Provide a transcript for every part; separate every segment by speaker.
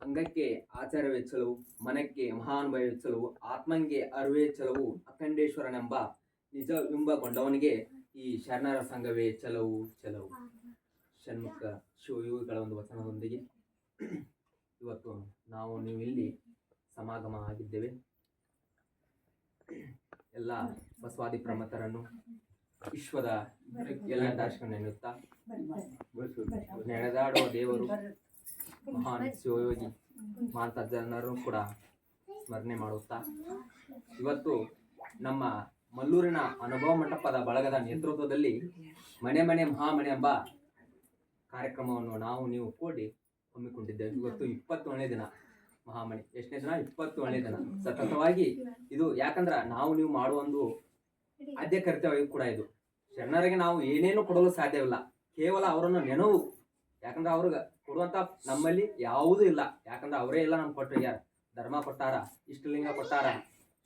Speaker 1: ಅಂಗಕ್ಕೆ ಆಚಾರ ಚಲವು ಮನಕ್ಕೆ ಮಹಾನುಭವೇ ಚಲವು ಆತ್ಮಂಗೆ ಅರಿವೆ ಚಲವು ಅಖಂಡೇಶ್ವರನೆಂಬ ನಿಜವೆಂಬಗೊಂಡವನಿಗೆ ಈ ಶರಣರ ಸಂಘವೇ ಚಲವು ಚಲವು. ಷಣ್ಮುಖ ಶಿವಯುಗಳ ಒಂದು ವಚನದೊಂದಿಗೆ ಇವತ್ತು ನಾವು ನೀವು ಇಲ್ಲಿ ಸಮಾಗಮ ಆಗಿದ್ದೇವೆ. ಎಲ್ಲ ಬಸವಾದಿ ಪ್ರಮತರನ್ನು ವಿಶ್ವದ ಎಲ್ಲ ದಾರ್ಶನ ನೆನೆಯುತ್ತಾ ನೆನೆದಾಡುವ ದೇವರು ಮಹಾನ್ ಶಿವಯೋಗಿ ಮಹಾನ್ ತಜ್ಜನರು ಕೂಡ ಸ್ಮರಣೆ ಮಾಡುತ್ತಾ? ಇವತ್ತು ನಮ್ಮ ಮಲ್ಲೂರಿನ ಅನುಭವ ಮಂಟಪದ ಬಳಗದ ನೇತೃತ್ವದಲ್ಲಿ ಮನೆ ಮನೆ ಮಹಾಮನೆ ಎಂಬ ಕಾರ್ಯಕ್ರಮವನ್ನು ನಾವು ನೀವು ಕೂಡಿ ಹಮ್ಮಿಕೊಂಡಿದ್ದೇವೆ. ಇವತ್ತು ಇಪ್ಪತ್ತೊಂದನೇ ದಿನ ಮಹಾಮಣಿ ಎಷ್ಟನೇ ದಿನ? ಇಪ್ಪತ್ತೊಂದನೇ ದಿನ. ಸತತವಾಗಿ ಇದು ಯಾಕಂದ್ರೆ ನಾವು ನೀವು ಮಾಡುವ ಒಂದು ಆದ್ಯ ಕರ್ತವ್ಯ ಕೂಡ ಇದು. ಶರಣರಿಗೆ ನಾವು ಏನೇನು ಕೊಡಲು ಸಾಧ್ಯವಿಲ್ಲ. ಕೇವಲ ಅವರನ್ನು ನೆನವು ಯಾಕಂದ್ರೆ ಅವ್ರಿಗೆ ಕೊಡುವಂತ ನಮ್ಮಲ್ಲಿ ಯಾವುದೂ ಇಲ್ಲ. ಯಾಕಂದ್ರೆ ಅವರೇ ಎಲ್ಲ ನಮ್ಗೆ ಯಾರು? ಧರ್ಮ ಕೊಟ್ಟಾರ, ಇಷ್ಟಲಿಂಗ ಕೊಟ್ಟಾರ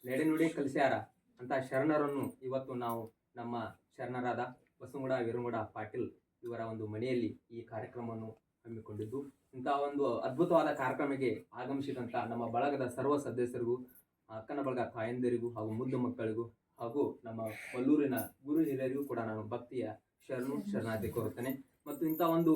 Speaker 1: ನಡೆ ನುಡಿ ಕಲಿಸ್ಯಾರ ಅಂತ ಶರಣರನ್ನು ಇವತ್ತು ನಾವು ನಮ್ಮ ಶರಣರಾದ ಬಸುಮುಡ ವೀರಗೌಡ ಪಾಟೀಲ್ ಇವರ ಒಂದು ಮನೆಯಲ್ಲಿ ಈ ಕಾರ್ಯಕ್ರಮವನ್ನು ಹಮ್ಮಿಕೊಂಡಿದ್ದು. ಇಂತಹ ಒಂದು ಅದ್ಭುತವಾದ ಕಾರ್ಯಕ್ರಮಕ್ಕೆ ಆಗಮಿಸಿದಂಥ ನಮ್ಮ ಬಳಗದ ಸರ್ವ ಸದಸ್ಯರಿಗೂ, ಅಕ್ಕನ ಬಳಗ ತಾಯಂದಿರಿಗೂ ಹಾಗೂ ಮುದ್ದು ಮಕ್ಕಳಿಗೂ ಹಾಗೂ ನಮ್ಮ ಕೊಲ್ಲೂರಿನ ಗುರು ಹಿರಿಯರಿಗೂ ಕೂಡ ನಾನು ಭಕ್ತಿಯ ಶರಣು, ಶರಣಾರ್ಥಿ ಕೋರುತ್ತೇನೆ. ಮತ್ತು ಇಂಥ ಒಂದು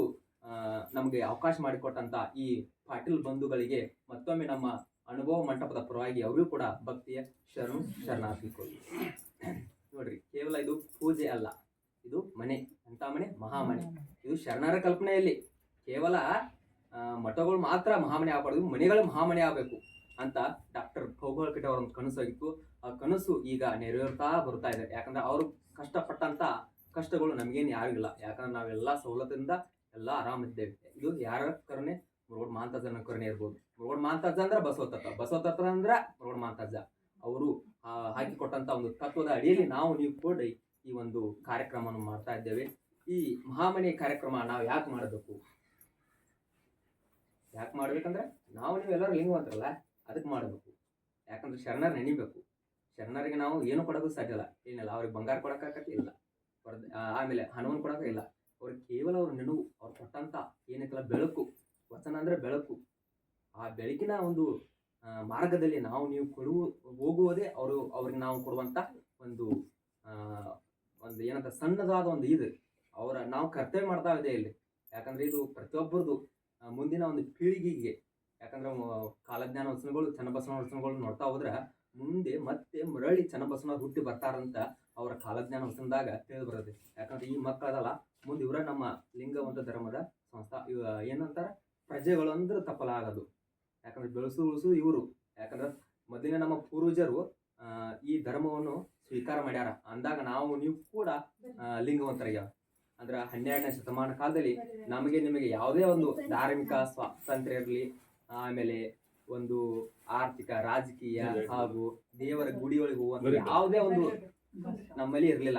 Speaker 1: ನಮಗೆ ಅವಕಾಶ ಮಾಡಿಕೊಟ್ಟಂತ ಈ ಪಾಟೀಲ್ ಬಂಧುಗಳಿಗೆ ಮತ್ತೊಮ್ಮೆ ನಮ್ಮ ಅನುಭವ ಮಂಟಪದ ಪರವಾಗಿ ಅವರಿಗೂ ಕೂಡ ಭಕ್ತಿಯ ಶರಣು ಶರಣಾರ್ಥಿ ಕೋರುತ್ತೇನೆ ನೋಡ್ರಿ, ಕೇವಲ ಇದು ಪೂಜೆ ಅಲ್ಲ, ಇದು ಮನೆ ಅಂತ ಮನೆ? ಮಹಾಮನೆ. ಇದು ಶರಣರ ಕಲ್ಪನೆಯಲ್ಲಿ. ಕೇವಲ ಮಠಗಳು ಮಾತ್ರ ಮಹಾಮನೆ ಆಗಬಾರ್ದು, ಮನೆಗಳು ಮಹಾಮನೆ ಆಗಬೇಕು ಅಂತ ಡಾಕ್ಟರ್ ಭೌಗೋಳಿಕ ಅವರ ಒಂದು ಕನಸಾಗಿತ್ತು ಆ ಕನಸು ಈಗ ನೆರವೇರ್ತಾ ಬರ್ತಾ ಇದೆ. ಯಾಕಂದ್ರೆ ಅವರು ಕಷ್ಟಪಟ್ಟಂತ ಕಷ್ಟಗಳು ನಮಗೇನು ಯಾರಿಗಿಲ್ಲ. ಯಾಕಂದ್ರೆ ನಾವೆಲ್ಲ ಸವಲತ್ತಿಂದ ಎಲ್ಲ ಆರಾಮಿದ್ದೇವೆ ಇದು ಯಾರ ಕರ್ನೆ ಮುರುಗೋಡ್ ಮಾಂತಾಜನ ಕರ್ನೆ ಇರ್ಬೋದು. ಮುರುಗೋಡ್ ಮಾಂತಜ್ಜ ಅಂದ್ರೆ ಬಸವತತ್ವ ಬಸವತತ್ವ ಅಂದ್ರೆ ಮುರುಗೋಡ್ ಮಾಂತಜ್ಜ ಅವರು ಹಾಕಿಕೊಟ್ಟಂತ ಒಂದು ತತ್ವದ ಅಡಿಯಲ್ಲಿ ನಾವು ನೀವು ಕೂಡ ಈ ಒಂದು ಕಾರ್ಯಕ್ರಮವನ್ನು ಮಾಡ್ತಾ ಇದ್ದೇವೆ. ಈ ಮಹಾಮನೆ ಕಾರ್ಯಕ್ರಮ ನಾವು ಯಾಕೆ ಮಾಡಬೇಕು? ಯಾಕೆ ಮಾಡ್ಬೇಕಂದ್ರೆ, ನಾವು ನೀವು ಎಲ್ಲರೂ ಲಿಂಗವಂತರಲ್ಲ ಅದಕ್ಕೆ ಮಾಡಬೇಕು. ಯಾಕಂದ್ರೆ ಶರಣರು ನೆನಿಬೇಕು. ಶರಣರಿಗೆ ನಾವು ಏನು ಕೊಡೋದು ಸಾಧ್ಯ ಇಲ್ಲ. ಏನಿಲ್ಲ, ಅವ್ರಿಗೆ ಬಂಗಾರ ಕೊಡೋಕ್ಕಾಗತ್ತೆ ಇಲ್ಲ. ಆಮೇಲೆ ಹಣವನ್ನು ಕೊಡೋಕೆ ಇಲ್ಲ. ಅವ್ರಿಗೆ ಕೇವಲ ಅವ್ರ ನೆನವು, ಅವ್ರು ಕೊಟ್ಟಂತ ಏನಕ್ಕೆಲ್ಲ ಬೆಳಕು, ವಚನ ಅಂದ್ರೆ ಬೆಳಕು. ಆ ಬೆಳಕಿನ ಒಂದು ಮಾರ್ಗದಲ್ಲಿ ನಾವು ನೀವು ಕೊಡುವ ಹೋಗುವುದೇ ಅವರು, ಅವ್ರಿಗೆ ನಾವು ಕೊಡುವಂತ ಒಂದು ಒಂದು ಏನಂತ ಸಣ್ಣದಾದ ಒಂದು ಇದು. ಅವರ, ನಾವು ಕರ್ತವ್ಯ ಮಾಡ್ತಾ ಇದೆ ಇಲ್ಲಿ. ಯಾಕಂದ್ರೆ ಇದು ಪ್ರತಿಯೊಬ್ಬರದು ಮುಂದಿನ ಒಂದು ಪೀಳಿಗೆಗೆ, ಯಾಕಂದ್ರೆ ಕಾಲಜ್ಞಾನ ವಚನಗಳು ಚನ್ನಬಸವನ ವಚನಗಳು ನೋಡ್ತಾ ಹೋದ್ರೆ ಮುಂದೆ ಮತ್ತೆ ಮರಳಿ ಚನ್ನಬಸವನ ಹುಟ್ಟಿ ಬರ್ತಾರಂತ ಅವರ ಕಾಲಜ್ಞಾನ ಹೊಸದಾಗ ತಿಳಿದು ಬರುತ್ತೆ. ಯಾಕಂದ್ರೆ ಈ ಮಕ್ಕಳದಲ್ಲ ಮುಂದೆ ಇವರ ನಮ್ಮ ಲಿಂಗವಂತ ಧರ್ಮದ ಸಂಸ್ಥಾ ಇವ ಏನಂತಾರೆ? ಪ್ರಜೆಗಳು ಅಂದ್ರೆ ತಪ್ಪಲಾಗದು ಯಾಕಂದ್ರೆ ಬೆಳೆಸು ಉಳಿಸು ಇವರು. ಯಾಕಂದ್ರೆ ಮೊದಲಿನ ನಮ್ಮ ಪೂರ್ವಜರು ಈ ಧರ್ಮವನ್ನು ಸ್ವೀಕಾರ ಮಾಡ್ಯಾರ. ಅಂದಾಗ ನಾವು ನೀವು ಕೂಡ ಲಿಂಗವಂತರಿಗೆ ಲಿಂಗವಂತರಾಗ್ಯಾವ ಅಂದ್ರೆ ಹನ್ನೆರಡನೇ ಶತಮಾನ ಕಾಲದಲ್ಲಿ ನಮಗೆ ನಿಮಗೆ ಯಾವುದೇ ಒಂದು ಧಾರ್ಮಿಕ ಸ್ವಾತಂತ್ರ್ಯ ಇರಲಿ ಆಮೇಲೆ ಒಂದು ಆರ್ಥಿಕ ರಾಜಕೀಯ ಹಾಗೂ ದೇವರ ಗುಡಿಯೊಳಗೆ ಹೋಗುವಂತ ಯಾವುದೇ ಒಂದು ನಮ್ಮಲ್ಲಿ ಇರಲಿಲ್ಲ.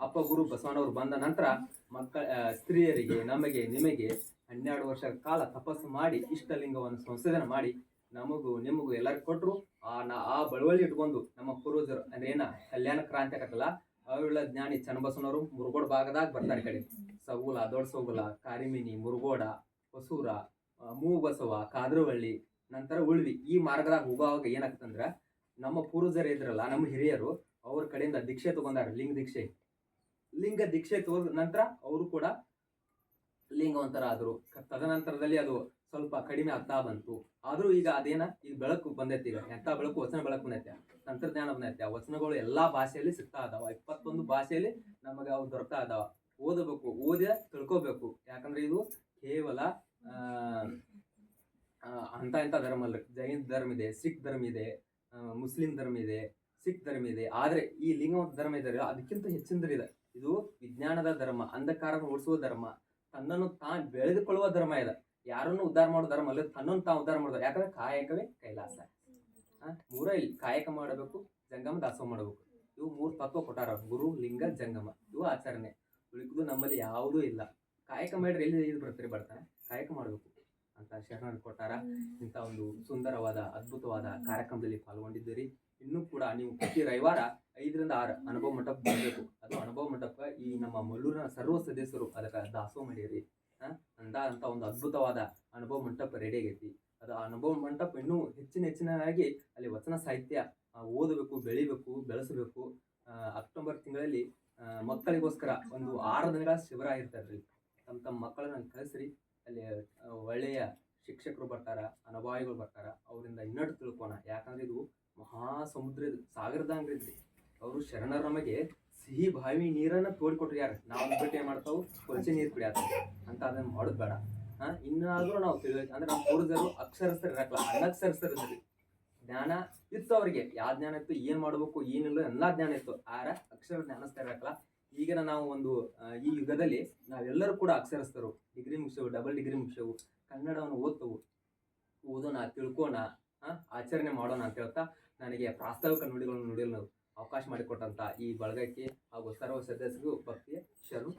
Speaker 1: ಅಪ್ಪ ಗುರು ಬಸವಣ್ಣವರು ಬಂದ ನಂತರ ಮಕ್ಕಳ ಸ್ತ್ರೀಯರಿಗೆ, ನಮಗೆ, ನಿಮಗೆ ಹನ್ನೆರಡು ವರ್ಷ ಕಾಲ ತಪಸ್ಸು ಮಾಡಿ, ಇಷ್ಟಲಿಂಗವನ್ನು ಸಂಶೋಧನೆ ಮಾಡಿ, ನಮಗೂ, ನಿಮಗೂ ಎಲ್ಲರಿಗೂ ಕೊಟ್ಟರು ಆ, ನಾ- ಆ ಬಳುವಳಿ ಇಟ್ಕೊಂಡು ನಮ್ಮ ಪೂರ್ವಜರು ಅಂದ್ರೆ ಏನ ಕಲ್ಯಾಣ ಕ್ರಾಂತಿ ಆಗತ್ತಲ್ಲ ಅವುಗಳ ಜ್ಞಾನಿ ಚನ್ನಬಸವನವರು ಮುರುಗೋಡ ಭಾಗದಾಗ ಬರ್ತಾರೆ ಕಡೆ. ಸಗುಲ ದೊಡ್ಡ ಸಗುಲ ಕಾರಿಮಿನಿ, ಮುರುಗೋಡ, ಹೊಸೂರ ಮೂ ಬಸವ ಕಾದ್ರವಳ್ಳಿ, ನಂತರ ಉಳ್ವಿ. ಈ ಮಾರ್ಗದಾಗ ಹೋಗುವಾಗ ಏನಾಗ್ತಂದ್ರ ನಮ್ಮ ಪೂರ್ವಜರು ಇದ್ರಲ್ಲ, ನಮ್ಮ ಹಿರಿಯರು ಅವ್ರ ಕಡೆಯಿಂದ ದೀಕ್ಷೆ ತಗೊಂಡಾರ, ಲಿಂಗ ದೀಕ್ಷೆ. ಲಿಂಗ ದೀಕ್ಷೆ ತಗೊಂಡ ನಂತರ ಅವರು ಕೂಡ ಲಿಂಗವಂತರ ಆದರು. ತದನಂತರದಲ್ಲಿ ಅದು ಸ್ವಲ್ಪ ಕಡಿಮೆ ಆಗ್ತಾ ಬಂತು. ಆದರೂ ಈಗ ಅದೇನ ಈಗ ಬೆಳಕು ಬಂದೈತಿ ಈಗ. ಎಂಥ ಬೆಳಕು? ವಚನ ಬೆಳಕು ಬಂದೈತೆ. ತಂತ್ರಜ್ಞಾನ ಬಂದೈತೆ. ವಚನಗಳು ಎಲ್ಲಾ ಭಾಷೆಯಲ್ಲಿ ಸಿಗ್ತಾ ಅದಾವ ಇಪ್ಪತ್ತೊಂದು ಭಾಷೆಯಲ್ಲಿ ನಮಗೆ ಅವು ದೊರಕ್ತಾ ಅದಾವ ಓದಬೇಕು, ಓದಿ ತಿಳ್ಕೊಬೇಕು. ಯಾಕಂದ್ರೆ ಇದು ಕೇವಲ ಅಂತ ಇಂಥ ಧರ್ಮ ಅಲ್ಲ. ಜೈನ್ ಧರ್ಮ ಇದೆ, ಸಿಖ್ ಧರ್ಮ ಇದೆ ಮುಸ್ಲಿಂ ಧರ್ಮ ಇದೆ. ಸಿಖ್ ಧರ್ಮ ಇದೆ. ಆದರೆ ಈ ಲಿಂಗ ಧರ್ಮ ಇದೆ ಅದಕ್ಕಿಂತ ಹೆಚ್ಚಿನ ಇದೆ. ವಿಜ್ಞಾನದ ಧರ್ಮ, ಅಂಧಕಾರವನ್ನು ಓಡಿಸುವ ಧರ್ಮ, ತನ್ನನ್ನು ತಾನು ಬೆಳೆದುಕೊಳ್ಳುವ ಧರ್ಮ ಇದೆ. ಯಾರನ್ನು ಉದ್ಧಾರ ಮಾಡೋ ಧರ್ಮ ಅಲ್ಲ, ತನ್ನನ್ನು ತಾನು ಉದ್ಧಾರ ಮಾಡೋದು ಯಾಕಂದ್ರೆ ಕಾಯಕವೇ ಕೈಲಾಸ. ಮೂರ ಇಲ್ಲಿ ಕಾಯಕ ಮಾಡಬೇಕು, ಜಂಗಮ ದಾಸೋಹ ಮಾಡಬೇಕು. ಇವು ಮೂರು ತತ್ವ ಕೊಟ್ಟಾರ, ಗುರು, ಲಿಂಗ, ಜಂಗಮ. ಇವು ಆಚರಣೆ. ಉಳಿದುದು ನಮ್ಮಲ್ಲಿ ಯಾವುದೂ ಇಲ್ಲ. ಕಾಯಕ ಮಾಡಿದ್ರೆ ಎಲ್ಲಿ ಇದು ಬರ್ತಾರೆ ಬರ್ತಾನೆ? ಕಾಯಕ ಮಾಡಬೇಕು ಅಂತ ಶರಣರು ಕೊಟ್ಟಾರ. ಇಂಥ ಒಂದು ಸುಂದರವಾದ, ಅದ್ಭುತವಾದ ಕಾರ್ಯಕ್ರಮದಲ್ಲಿ ಪಾಲ್ಗೊಂಡಿದ್ದೀರಿ. ಇನ್ನೂ ಕೂಡ ನೀವು ಪ್ರತಿ ರವಿವಾರ ಐದರಿಂದ ಆರು ಅನುಭವ ಮಂಟಪ ಬರಬೇಕು. ಅದು ಅನುಭವ ಮಂಟಪ ಈ ನಮ್ಮ ಮಲ್ಲೂರಿನ ಸರ್ವ ಸದಸ್ಯರು, ಅದಕ್ಕೆ ದಾಸೋಹ ಮಾಡಿರಿ ಅಂತ ಒಂದು ಅದ್ಭುತವಾದ ಅನುಭವ ಮಂಟಪ ರೆಡಿ ಆಗೈತಿ. ಅದು ಅನುಭವ ಮಂಟಪ ಇನ್ನೂ ಹೆಚ್ಚಿನ ಹೆಚ್ಚಿನದಾಗಿ ಅಲ್ಲಿ ವಚನ ಸಾಹಿತ್ಯ ಓದಬೇಕು, ಬೆಳಿಬೇಕು, ಬೆಳೆಸಬೇಕು. ಅಕ್ಟೋಬರ್ ತಿಂಗಳಲ್ಲಿ ಮಕ್ಕಳಿಗೋಸ್ಕರ ಒಂದು ಆರು ದಿನಗಳ ಶಿಬಿರ ಇರ್ತಾರ್ರಿ ತಮ್ಮ ತಮ್ಮ ಮಕ್ಕಳನ್ನ ಕಳಿಸ್ರಿ. ಅಲ್ಲಿ ಒಳ್ಳೆಯ ಶಿಕ್ಷಕರು ಬರ್ತಾರ, ಅನುಭವಿಗಳು ಬರ್ತಾರ. ಅವರಿಂದ ಇನ್ನಷ್ಟು ತಿಳ್ಕೋಣ ಯಾಕಂದ್ರೆ ಇದು ಮಹಾ ಸಮುದ್ರ ಇದು ಸಾಗರದಂಗ್ರಿದ್ರಿ. ಅವರು ಶರಣರ ನಮಗೆ ಸಿಹಿ ಬಾವಿ ನೀರನ್ನ ತೋಡ್ಕೊಟ್ರಿ ಯಾರು? ನಾವು ಬಿಟ್ಟು ಏನ್ ಮಾಡ್ತಾವು? ಕೊಳಚೆ ನೀರು ಕುಡಿಯಾತ ಅಂತ ಅದನ್ನ ಮಾಡೋದು ಬೇಡ. ಹಾ, ಇನ್ನಾದ್ರೂ ನಾವು ತಿಳ್ಬೇಕು. ಅಂದ್ರೆ ನಮ್ಮ ಪೂರ್ವಜರು ಅಕ್ಷರಸ್ಥರ ಇರಕ್ಲ, ಅನಕ್ಷರಸ್ಥರು ಜ್ಞಾನ ಇತ್ತು ಅವ್ರಿಗೆ. ಯಾವ ಜ್ಞಾನ ಇತ್ತು, ಏನ್ ಮಾಡ್ಬೇಕು ಏನಿಲ್ಲ ಎಲ್ಲಾ ಜ್ಞಾನ ಇತ್ತು. ಆರ ಅಕ್ಷರ ಜ್ಞಾನಸ್ಥರ ಇರಕ್ಲ. ಈಗಿನ ನಾವು ಒಂದು ಈ ಯುಗದಲ್ಲಿ ನಾವೆಲ್ಲರೂ ಕೂಡ ಅಕ್ಷರಸ್ಥರು. ಡಿಗ್ರಿ ಮುಗಿಸೇವು, ಡಬಲ್ ಡಿಗ್ರಿ ಮುಗಿಸೇವು. ಕನ್ನಡವನ್ನು ಓದ್ತವು. ಓದೋಣ, ತಿಳ್ಕೋಣ. ಆಚರಣೆ ಮಾಡೋಣ ಅಂತ ಹೇಳ್ತಾ ನನಗೆ ಪ್ರಾಸ್ತಾವಿಕ ನುಡಿಗಳನ್ನು ನುಡಿಯಲು ಅವಕಾಶ ಮಾಡಿಕೊಟ್ಟಂತ ಈ ಬಳಗಕ್ಕೆ ಹಾಗೂ ಸರ್ವ ಸದಸ್ಯರಿಗೂ ಭಕ್ತಿಯ ಶರಣ